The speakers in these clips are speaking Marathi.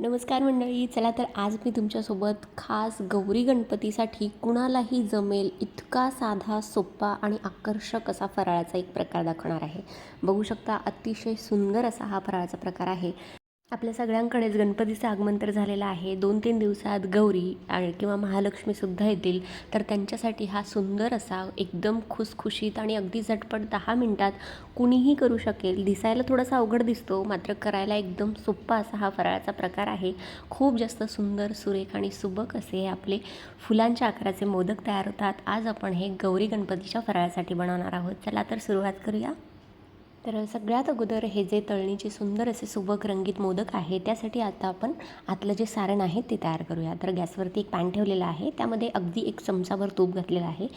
नमस्कार मंडळी चला तर आज मी तुमच्यासोबत खास गौरी गणपतीसाठी कुणालाही जमेल इतका साधा सोप्पा आणि आकर्षक असा फराळाचा एक प्रकार दाखवणार आहे. बघू शकता अतिशय सुंदर असा हा फराळाचा प्रकार आहे. आपल्या सगळ्यांकडेच गणपतीचं आगमन तर झालेलं आहे. दोन तीन दिवसात गौरी आणि किंवा महालक्ष्मीसुद्धा येतील. तर त्यांच्यासाठी हा सुंदर असा एकदम खुसखुशीत आणि अगदी झटपट दहा मिनटात कुणीही करू शकेल. दिसायला थोडासा अवघड दिसतो मात्र करायला एकदम सोप्पा असा हा फराळाचा प्रकार आहे. खूप जास्त सुंदर सुरेख आणि सुबक असे हे आपले फुलांच्या आकाराचे मोदक तयार होतात. आज आपण हे गौरी गणपतीच्या फराळासाठी बनवणार आहोत. चला तर सुरुवात करूया. तर सगळ्यात अगोदर हे जे तळणीचे सुंदर असे सुबक रंगीत मोदक आहे त्यासाठी आता आपण आतलं जे सारण आहे ते तयार करूया. तर गॅसवरती एक पॅन ठेवलेला आहे त्यामध्ये अगदी एक चमचाभर तूप घातलेलं आहे.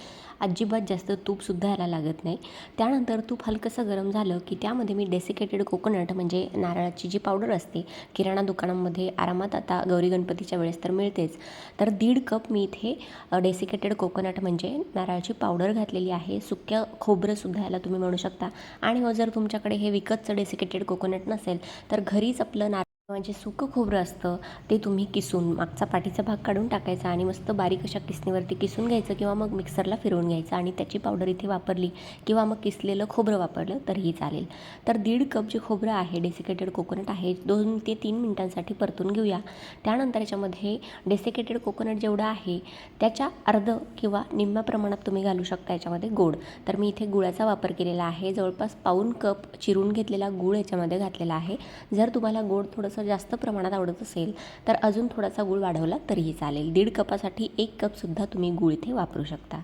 अजिबात जास्त तूपसुद्धा याला लागत नाही. त्यानंतर तूप हलकंसं गरम झालं की त्यामध्ये मी डेसिकेटेड कोकोनट म्हणजे नारळाची जी पावडर असते किराणा दुकानामध्ये आरामात आता गौरी गणपतीच्या वेळेस तर मिळतेच. तर दीड कप मी इथे डेसिकेटेड कोकोनट म्हणजे नारळाची पावडर घातलेली आहे. सुक्या खोबरंसुद्धा याला तुम्ही म्हणू शकता. आणि जर तुमच्याकडे हे विकतचं डेसिकेटेड कोकोनट नसेल तर घरीच आपलं नार जे सुकं खोबरं असतं ते तुम्ही किसून मागचा पाठीचा भाग काढून टाकायचा आणि मस्त बारीक अशा किसणीवरती किसून घ्यायचं किंवा मग मिक्सरला फिरवून घ्यायचं आणि त्याची पावडर इथे वापरली किंवा मग किसलेलं खोबरं वापरलं तरीही चालेल. तर दीड कप जे खोबरं आहे डेसिकेटेड कोकोनट आहे दोन ते तीन मिनटांसाठी परतून घेऊया. त्यानंतर याच्यामध्ये डेसिकेटेड कोकोनट जेवढं आहे त्याच्या अर्ध किंवा निम्म्या प्रमाणात तुम्ही घालू शकता याच्यामध्ये गोड. तर मी इथे गुळाचा वापर केलेला आहे. जवळपास पाऊन कप चिरून घेतलेला गूळ याच्यामध्ये घातलेला आहे. जर तुम्हाला गोड थोडंसं जास्त प्रमाणात आवडत असेल तर अजून थोडासा गूळ वाढवला तरीही चालेल. दीड कपासाठी एक कपसुद्धा तुम्ही गूळ इथे वापरू शकता.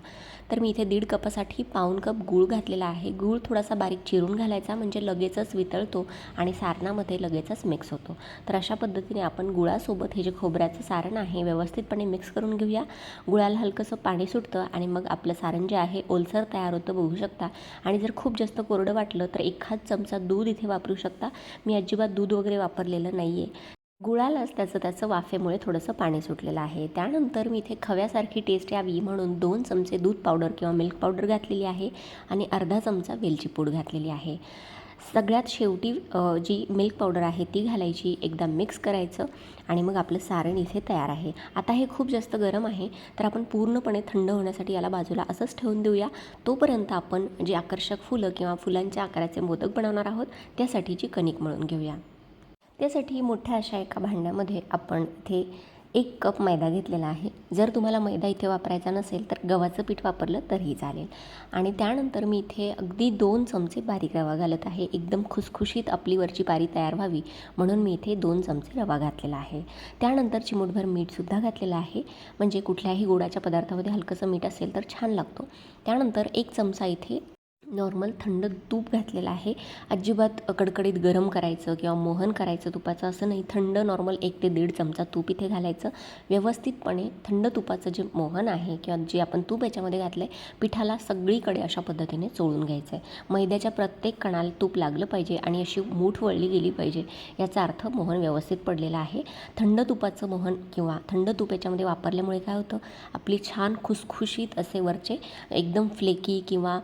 तर मी इथे दीड कपासाठी पाऊन कप गूळ घातलेला आहे. गूळ थोडासा बारीक चिरून घालायचा म्हणजे लगेचच वितळतो आणि सारणामध्ये लगेचच मिक्स होतो. तर अशा पद्धतीने आपण गुळासोबत हे जे खोबऱ्याचं सारण आहे व्यवस्थितपणे मिक्स करून घेऊया. गुळाला हलकंसं पाणी सुटतं आणि मग आपलं सारण जे आहे ओलसर तयार होतं बघू शकता. आणि जर खूप जास्त कोरडं वाटलं तर एखाद चमचा दूध इथे वापरू शकता. मी अजिबात दूध वगैरे वापरलेलं नाही. नाही आहे गुळालाच त्याचं त्याचं वाफेमुळे थोडंसं पाणी सुटलेलं आहे. त्यानंतर मी इथे खव्यासारखी टेस्ट यावी म्हणून दोन चमचे दूध पावडर किंवा मिल्क पावडर घातलेली आहे आणि अर्धा चमचा वेलची पूड घातलेली आहे. सगळ्यात शेवटी जी मिल्क पावडर आहे ती घालायची एकदा मिक्स करायचं आणि मग आपलं सारण इथे तयार आहे. आता हे खूप जास्त गरम आहे तर आपण पूर्णपणे थंड होण्यासाठी याला बाजूला असंच ठेवून देऊया. तोपर्यंत आपण जे आकर्षक फुलं किंवा फुलांच्या आकाराचे मोदक बनवणार आहोत त्यासाठीची कणिक मळून घेऊया. त्यासाठी मोठ्या अशा एका भांड्यामध्ये आपण इथे एक कप मैदा घेतलेला आहे. जर तुम्हाला मैदा इथे वापरायचा नसेल तर गव्हाचं पीठ वापरलं तरीही चालेल. आणि त्यानंतर मी इथे अगदी दोन चमचे बारीक रवा घालत आहे. एकदम खुसखुशीत आपली वरची पारी तयार व्हावी म्हणून मी इथे दोन चमचे रवा घातलेला आहे. त्यानंतर चिमूटभर मीठसुद्धा घातलेलं आहे. म्हणजे कुठल्याही गोडाच्या पदार्थामध्ये हलकंसं मीठ असेल तर छान लागतो. त्यानंतर एक चमचा इथे नॉर्मल थंड तूप घातलेलं आहे. अजिबात कडकडीत गरम करायचं किंवा मोहन करायचं तुपाचं असं नाही. थंड नॉर्मल एक ते दीड चमचा तूप इथे घालायचं. व्यवस्थितपणे थंड तुपाचं जे मोहन आहे किंवा जे आपण तूप याच्यामध्ये घातलं आहे पिठाला सगळीकडे अशा पद्धतीने चोळून घ्यायचं आहे मैद्याच्या प्रत्येक कणाला तूप लागलं पाहिजे आणि अशी मूठ वळली गेली पाहिजे याचा अर्थ मोहन व्यवस्थित पडलेला आहे. थंड तुपाचं मोहन किंवा थंड तूप याच्यामध्ये वापरल्यामुळे काय होतं? आपली छान खुसखुशीत असे वरचे एकदम फ्लेकी किंवा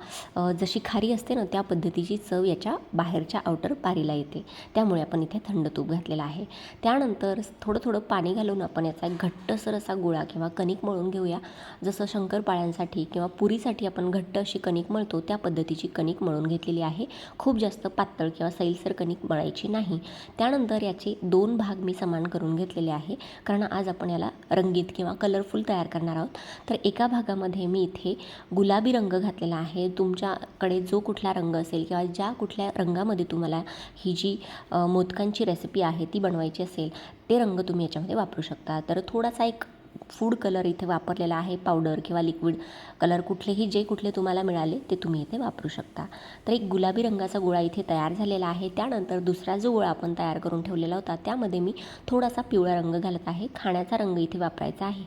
जशी खारी असते ना त्या पद्धतीची चव याच्या बाहेरच्या आउटर पारीला येते. त्यामुळे आपण इथे थंड तूप घातलेलं आहे. त्यानंतर थोडं थोडं पाणी घालून आपण याचा एक घट्टसर असा गोळा किंवा कणिक मळून घेऊया. जसं शंकरपाळ्यांसाठी किंवा पुरीसाठी आपण घट्ट अशी कणिक मळतो त्या पद्धतीची कणिक मळून घेतलेली आहे. खूप जास्त पातळ किंवा सैलसर कणिक मळायची नाही. त्यानंतर याचे दोन भाग मी समान करून घेतलेले आहे. कारण आज आपण याला रंगीत किंवा कलरफुल तयार करणार आहोत. तर एका भागामध्ये मी इथे गुलाबी रंग घातलेला आहे. तुमच्याकडे जो कुठला रंग असेल किंवा ज्या कुठल्या रंगामध्ये तुम्हाला ही जी मोदकांची रेसिपी आहे ती बनवायची असेल ते रंग तुम्ही याच्यामध्ये वापरू शकता. तर थोडासा एक फूड कलर इथे वापरलेला आहे पावडर किंवा लिक्विड कलर कुठलेही जे कुठले तुम्हाला मिळाले ते तुम्ही इथे वापरू शकता. तर एक गुलाबी रंगाचा गोळा इथे तयार झालेला आहे. त्यानंतर दुसरा जो गोळा आपण तयार करून ठेवलेला होता त्यामध्ये मी थोडासा पिवळा रंग घालत आहे. खाण्याचा रंग इथे वापरायचा आहे.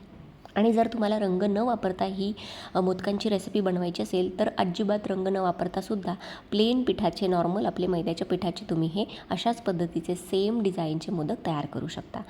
आणि जर तुम्हाला रंग न वापरता ही मोदकांची रेसिपी बनवायची असेल तर अजिबात रंग न वापरतासुद्धा प्लेन पिठाचे नॉर्मल आपले मैद्याच्या पिठाचे तुम्ही हे अशाच पद्धतीचे सेम डिझाईनचे मोदक तयार करू शकता.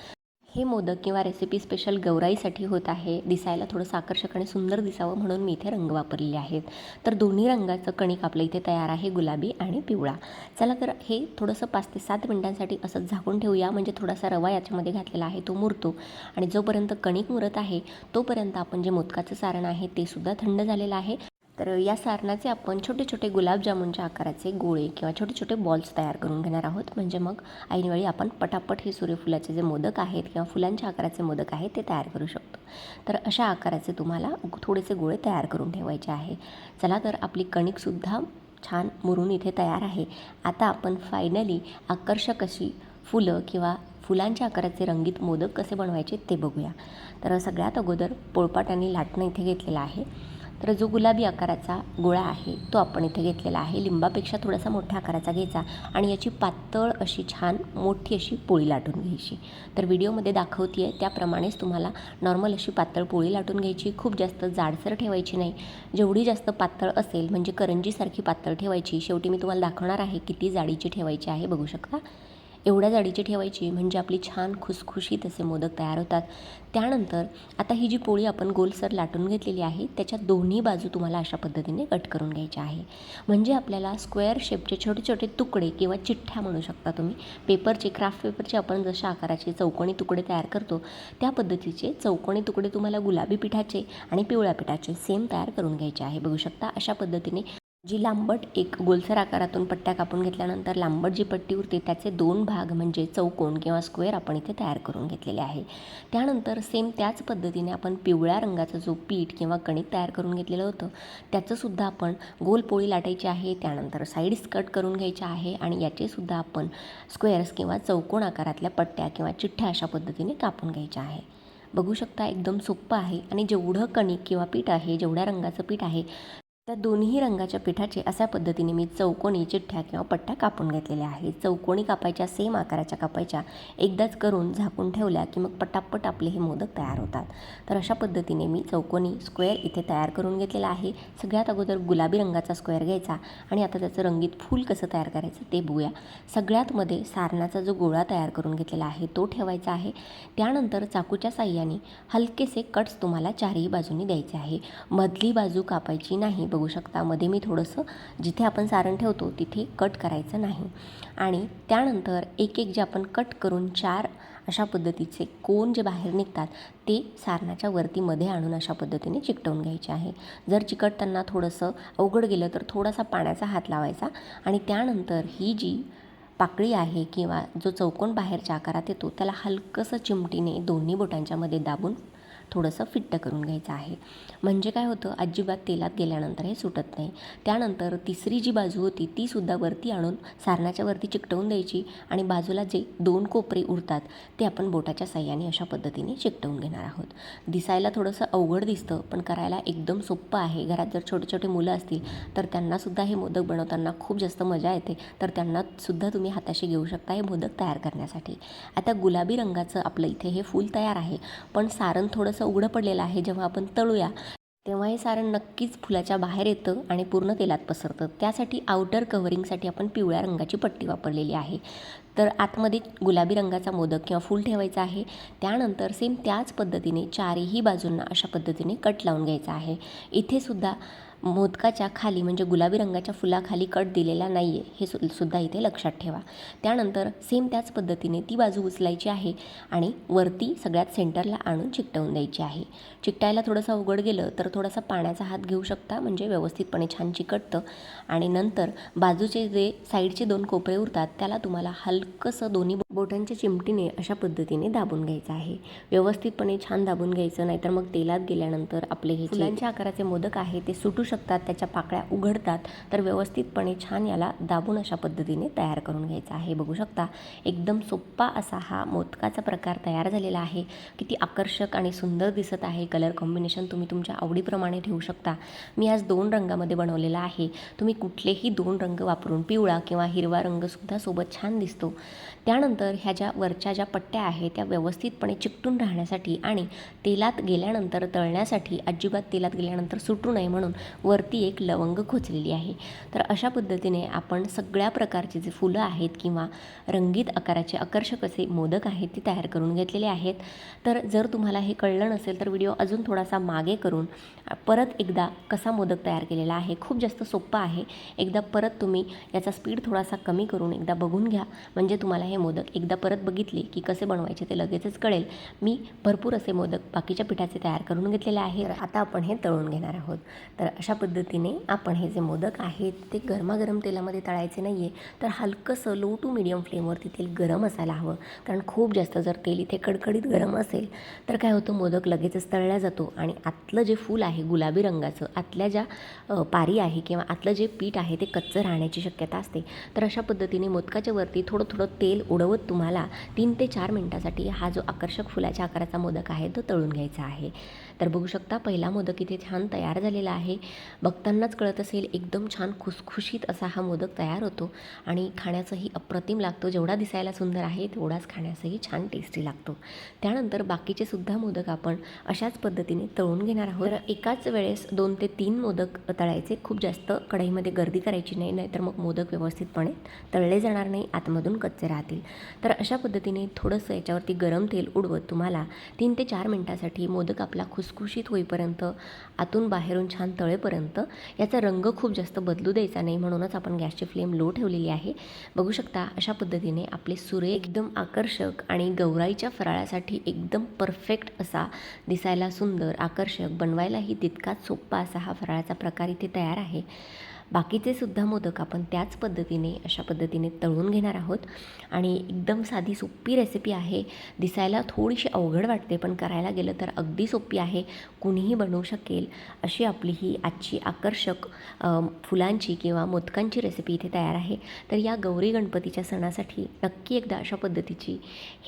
हे मोदक किंवा रेसिपी स्पेशल गौराईसाठी होत आहे. दिसायला थोडंसं आकर्षक आणि सुंदर दिसावं म्हणून मी इथे रंग वापरलेले आहेत. तर दोन्ही रंगाचं कणिक आपलं इथे तयार आहे गुलाबी आणि पिवळा. चला तर हे थोडंसं पाच ते सात मिनटांसाठी असं झाकून ठेवूया. म्हणजे थोडासा रवा याच्यामध्ये घातलेला आहे तो मुरतो. आणि जोपर्यंत कणिक मुरत आहे तोपर्यंत आपण जे मोदकाचं सारण आहे ते सुद्धा थंड झालेलं आहे. तर या सारणाचे आपण छोटे छोटे गुलाबजामुनच्या आकाराचे गोळे किंवा छोटे छोटे बॉल्स तयार करून घेणार आहोत. म्हणजे मग ऐनवेळी आपण पटापट हे सूर्यफुलाचे जे मोदक आहेत किंवा फुलांच्या आकाराचे मोदक आहेत ते तयार करू शकतो. तर अशा आकाराचे तुम्हाला थोडेसे गोळे तयार करून ठेवायचे आहे. चला तर आपली कणिकसुद्धा छान मुरून इथे तयार आहे. आता आपण फायनली आकर्षक अशी फुलं किंवा फुलांच्या आकाराचे रंगीत मोदक कसे बनवायचे ते बघूया. तर सगळ्यात अगोदर पोळपाट आणि लाटणं इथे घेतलेलं आहे. तर जो गुलाबी आकाराचा गोळा आहे तो आपण इथे घेतलेला आहे. लिंबापेक्षा थोडासा मोठ्या आकाराचा घ्यायचा आणि याची पातळ अशी छान मोठी अशी पोळी लाटून घ्यायची. तर व्हिडिओमध्ये दाखवते आहे त्याप्रमाणेच तुम्हाला नॉर्मल अशी पातळ पोळी लाटून घ्यायची. खूप जास्त जाडसर ठेवायची नाही. जेवढी जास्त पातळ असेल म्हणजे करंजीसारखी पातळ ठेवायची. शेवटी मी तुम्हाला दाखवणार आहे किती जाडीची ठेवायची आहे बघू शकता? एवढ्या जाडीची ठेवायची म्हणजे आपली छान खुसखुशीत असे मोदक तयार होतात. त्यानंतर आता ही जी पोळी आपण गोलसर लाटून घेतलेली आहे त्याच्या दोन्ही बाजू तुम्हाला अशा पद्धतीने कट करून घ्यायच्या आहे. म्हणजे आपल्याला स्क्वेअर शेपचे छोटे छोटे तुकडे किंवा चिठ्ठ्या म्हणू शकता तुम्ही. पेपरचे क्राफ्ट पेपरचे आपण जशा आकाराचे चौकोनी तुकडे तयार करतो त्या पद्धतीचे चौकोनी तुकडे तुम्हाला गुलाबी पिठाचे आणि पिवळ्या पिठाचे सेम तयार करून घ्यायचे आहे. बघू शकता अशा पद्धतीने जी लांबट एक गोलसर आकारातून पट्ट्या कापून घेतल्यानंतर लांबट जी पट्टी उरते त्याचे दोन भाग म्हणजे चौकोन किंवा स्क्वेअर आपण इथे तयार करून घेतलेले आहे. त्यानंतर सेम त्याच पद्धतीने आपण पिवळ्या रंगाचा जो पीठ किंवा कणिक तयार करून घेतलेलं होतं त्याचंसुद्धा आपण गोल पोळी लाटायची आहे त्यानंतर साईड्स कट करून घ्यायच्या आहे आणि याचेसुद्धा आपण स्क्वेअर्स किंवा चौकोन आकारातल्या पट्ट्या किंवा चिठ्ठ्या अशा पद्धतीने कापून घ्यायच्या आहे. बघू शकता एकदम सोपं आहे आणि जेवढं कणिक किंवा पीठ आहे जेवढ्या रंगाचं पीठ आहे त्या दोन्ही रंगाच्या पिठाचे अशा पद्धतीने मी चौकोनी चिठ्ठ्या किंवा पट्ट्या कापून घेतलेल्या आहेत. चौकोनी कापायच्या सेम आकाराच्या कापायच्या एकदाच करून झाकून ठेवल्या की मग पटापट आपले हे मोदक तयार होतात. तर अशा पद्धतीने मी चौकोनी स्क्वेअर इथे तयार करून घेतलेला आहे. सगळ्यात अगोदर गुलाबी रंगाचा स्क्वेअर घ्यायचा आणि आता त्याचं रंगीत फूल कसं तयार करायचं ते बघूया. सगळ्यात मध्ये सारणाचा जो गोळा तयार करून घेतलेला आहे तो ठेवायचा आहे. त्यानंतर चाकूच्या साह्याने हलकेसे कट्स तुम्हाला चारही बाजूनी द्यायचे आहे. मधली बाजू कापायची नाही बघू शकता. मध्ये मी थोडंसं जिथे आपण सारण ठेवतो तिथे कट करायचं नाही. आणि त्यानंतर एक एक जे आपण कट करून चार अशा पद्धतीचे कोण जे बाहेर निघतात ते सारणाच्या वरती मध्ये आणून अशा पद्धतीने चिकटवून घ्यायचे आहे. जर चिकटताना थोडंसं अवघड गेलं तर थोडासा पाण्याचा हात लावायचा. आणि त्यानंतर ही जी पाकळी आहे किंवा जो चौकोन बाहेरच्या आकारात येतो त्याला हलकंसं चिमटीने दोन्ही बोटांच्यामध्ये दाबून थोडंसं फिट्ट करून घ्यायचं आहे. म्हणजे काय होतं अजिबात तेलात गेल्यानंतर हे सुटत नाही. त्यानंतर तिसरी जी बाजू होती तीसुद्धा वरती आणून सारणाच्या वरती चिकटवून द्यायची आणि बाजूला जे दोन कोपरे उरतात ते आपण बोटाच्या साह्याने अशा पद्धतीने चिकटवून घेणार आहोत. दिसायला थोडंसं अवघड दिसतं पण करायला एकदम सोपं आहे. घरात जर छोटे छोटे मुलं असतील तर त्यांनासुद्धा हे मोदक बनवताना खूप जास्त मजा येते. तर त्यांनासुद्धा तुम्ही हाताशी घेऊ शकता हे मोदक तयार करण्यासाठी. आता गुलाबी रंगाचं आपलं इथे हे फूल तयार आहे पण सारण थोडंसं उघडं पडलेलं आहे जेव्हा आपण तळूया तेव्हा हे सारण नक्कीच फुलाच्या बाहेर येतं आणि पूर्ण तेलात पसरतं. त्यासाठी आउटर कव्हरिंगसाठी आपण पिवळ्या रंगाची पट्टी वापरलेली आहे. तर आतमध्ये गुलाबी रंगाचा मोदक किंवा फूल ठेवायचा आहे. त्यानंतर सेम त्याच पद्धतीने चारही बाजूंना अशा पद्धतीने कट लावून घ्यायचा आहे. इथे सुद्धा मोदकाच्या खाली म्हणजे गुलाबी रंगाच्या फुलाखाली कट दिलेला नाही आहे हे सु सुद्धा इथे लक्षात ठेवा. त्यानंतर सेम त्याच पद्धतीने ती बाजू उचलायची आहे आणि वरती सगळ्यात सेंटरला आणून चिकटवून द्यायची आहे. चिकटायला थोडंसं अवघड गेलं तर थोडासा पाण्याचा हात घेऊ शकता म्हणजे व्यवस्थितपणे छान चिकटतं. आणि नंतर बाजूचे जे साईडचे दोन कोपरे उरतात त्याला तुम्हाला हलकंसं दोन्ही बोटांच्या चिमटीने अशा पद्धतीने दाबून घ्यायचं आहे. व्यवस्थितपणे छान दाबून घ्यायचं नाहीतर मग तेलात गेल्यानंतर आपले हे फुलांच्या आकाराचे मोदक आहे ते सुटू शकतात त्याच्या पाकळ्या उघडतात तर व्यवस्थितपणे छान याला दाबून अशा पद्धतीने तयार करून घ्यायचा आहे. बघू शकता एकदम सोप्पा असा हा मोदकाचा प्रकार तयार झालेला आहे. किती आकर्षक आणि सुंदर दिसत आहे. कलर कॉम्बिनेशन तुम्ही तुमच्या आवडीप्रमाणे ठेवू शकता. मी आज दोन रंगामध्ये बनवलेला आहे. तुम्ही कुठलेही दोन रंग वापरून पिवळा किंवा हिरवा रंगसुद्धा सोबत छान दिसतो. त्यानंतर त्यानंतर ह्या ज्या वरच्या ज्या पट्ट्या आहेत त्या व्यवस्थितपणे चिकटून राहण्यासाठी आणि तेलात गेल्यानंतर तळण्यासाठी अजिबात तेलात गेल्यानंतर सुटू नये म्हणून वरती एक लवंग खोचलेली आहे. तर अशा पद्धतीने आपण सगळ्या प्रकारचे जे फुलं आहेत किंवा रंगीत आकाराचे आकर्षक असे मोदक आहेत ते तयार करून घेतलेले आहेत. तर जर तुम्हाला हे कळलं नसेल तर व्हिडिओ अजून थोडासा मागे करून परत एकदा कसा मोदक तयार केलेला आहे खूप जास्त सोपं आहे. एकदा परत तुम्ही याचा स्पीड थोडासा कमी करून एकदा बघून घ्या. म्हणजे तुम्हाला हे मोदक एकदा परत बघितले की कसे बनवायचे ते लगेचच कळेल. मी भरपूर असे मोदक बाकीच्या पिठाचे तयार करून घेतलेले आहे आता आपण हे तळून घेणार आहोत. तर अशा पद्धतीने आपण हे जे मोदक आहेत ते गरमागरम तेलामध्ये तळायचे नाही आहे तर हलकंसं लो टू मिडियम फ्लेमवरती तेल गरम असायला हवं. कारण खूप जास्त जर तेल इथे कडकडीत गरम असेल तर काय होतं मोदक लगेचच तळला जातो. आणि आतलं जे फूल आहे गुलाबी रंगाचं आतल्या ज्या पारी आहे किंवा आतलं जे पीठ आहे ते कच्चं राहण्याची शक्यता असते. तर अशा पद्धतीने मोदकाच्या वरती थोडं थोडं तेल उडवत तुम्हाला तीन ते चार मिनटासाठी हा जो आकर्षक फुलाच्या आकाराचा मोदक आहे तो तळून घ्यायचा आहे. तर बघू शकता पहिला मोदक इथे छान तयार झालेला आहे. बघतानाच कळत असेल एकदम छान खुसखुशीत असा हा मोदक तयार होतो आणि खाण्याचंही अप्रतिम लागतो. जेवढा दिसायला सुंदर आहे तेवढाच खाण्यासही छान टेस्टी लागतो. त्यानंतर बाकीचे सुद्धा मोदक आपण अशाच पद्धतीने तळून घेणार आहोत. एकाच वेळेस दोन ते तीन मोदक तळायचे. खूप जास्त कढईमध्ये गर्दी करायची नाही नाहीतर मग मोदक व्यवस्थितपणे तळले जाणार नाही आतमधून कच्चे राहतील. तर अशा पद्धतीने थोडंसं याच्यावरती गरम तेल उडवत तुम्हाला तीन ते चार मिनटासाठी मोदक आपला खुसखुशीत होईपर्यंत आतून बाहेरून छान तळेपर्यंत याचा रंग खूप जास्त बदलू द्यायचा नाही म्हणूनच आपण गॅसची फ्लेम लो ठेवलेली आहे. बघू शकता अशा पद्धतीने आपले सुरे एकदम आकर्षक आणि गौराईच्या फराळासाठी एकदम परफेक्ट असा दिसायला सुंदर आकर्षक बनवायलाही तितकाच सोप्पा असा हा फराळाचा प्रकार इथे तयार आहे. बाकीचे सुद्धा मोदक आपण त्याच पद्धतीने अशा पद्धतीने तळून घेणार आहोत. आणि एकदम साधी सोपी रेसिपी आहे. दिसायला थोडीशी अवघड वाटते पण करायला गेलं तर अगदी सोपी आहे. कुणीही बनवू शकेल अशी आपली ही आजची आकर्षक फुलांची किंवा मोदकांची रेसिपी इथे तयार आहे. तर या गौरी गणपतीच्या सणासाठी नक्की एकदा अशा पद्धतीची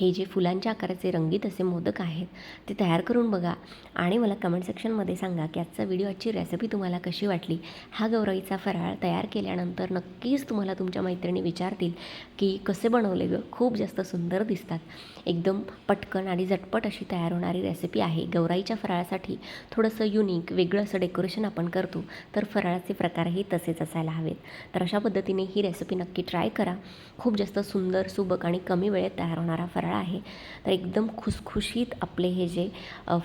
हे जे फुलांच्या आकाराचे रंगीत असे मोदक आहेत ते तयार करून बघा. आणि मला कमेंट सेक्शनमध्ये सांगा की आजचा व्हिडिओ आजची रेसिपी तुम्हाला कशी वाटली? हा गौराईचा फराळ तयार केल्यानंतर नक्कीच तुम्हाला तुमच्या मैत्रिणी विचारतील की कसे बनवले ग? खूप जास्त सुंदर दिसतात. एकदम पटकन आणि झटपट अशी तयार होणारी रेसिपी आहे. गौराईच्या फराळासाठी थोडंसं युनिक वेगळं असं डेकोरेशन आपण करतो तर फराळाचे प्रकारही तसेच असायला हवेत. तर अशा पद्धतीने ही रेसिपी नक्की ट्राय करा. खूप जास्त सुंदर सुबक आणि कमी वेळेत तयार होणारा फराळ आहे. तर एकदम खुसखुशीत आपले हे जे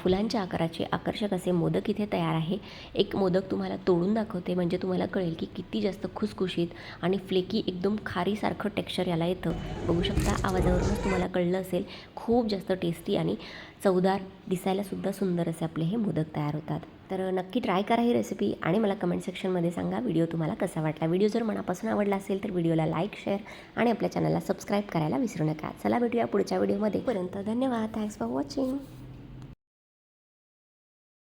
फुलांच्या आकाराचे आकर्षक असे मोदक इथे तयार आहे. एक मोदक तुम्हाला तोडून दाखवते म्हणजे तुम्हाला कळेल की किती जास्त खुसखुशीत आणि फ्लेकी एकदम खारीसारखं टेक्स्चर याला येतं. बघू शकता आवाजावरूनच तुम्हाला कळलं असेल. खूप जास्त टेस्टी आणि चवदार दिसायलासुद्धा सुंदर असे आपले हे मोदक तयार होतात. तर नक्की ट्राय करा ही रेसिपी आणि मला कमेंट सेक्शनमध्ये सांगा व्हिडिओ तुम्हाला कसा वाटला. व्हिडिओ जर मनापासून आवडला असेल तर व्हिडिओला लाईक शेअर आणि आपल्या चॅनलला सबस्क्राईब करायला विसरू नका. चला भेटूया पुढच्या व्हिडिओमध्ये पर्यंत धन्यवाद. Thanks for watching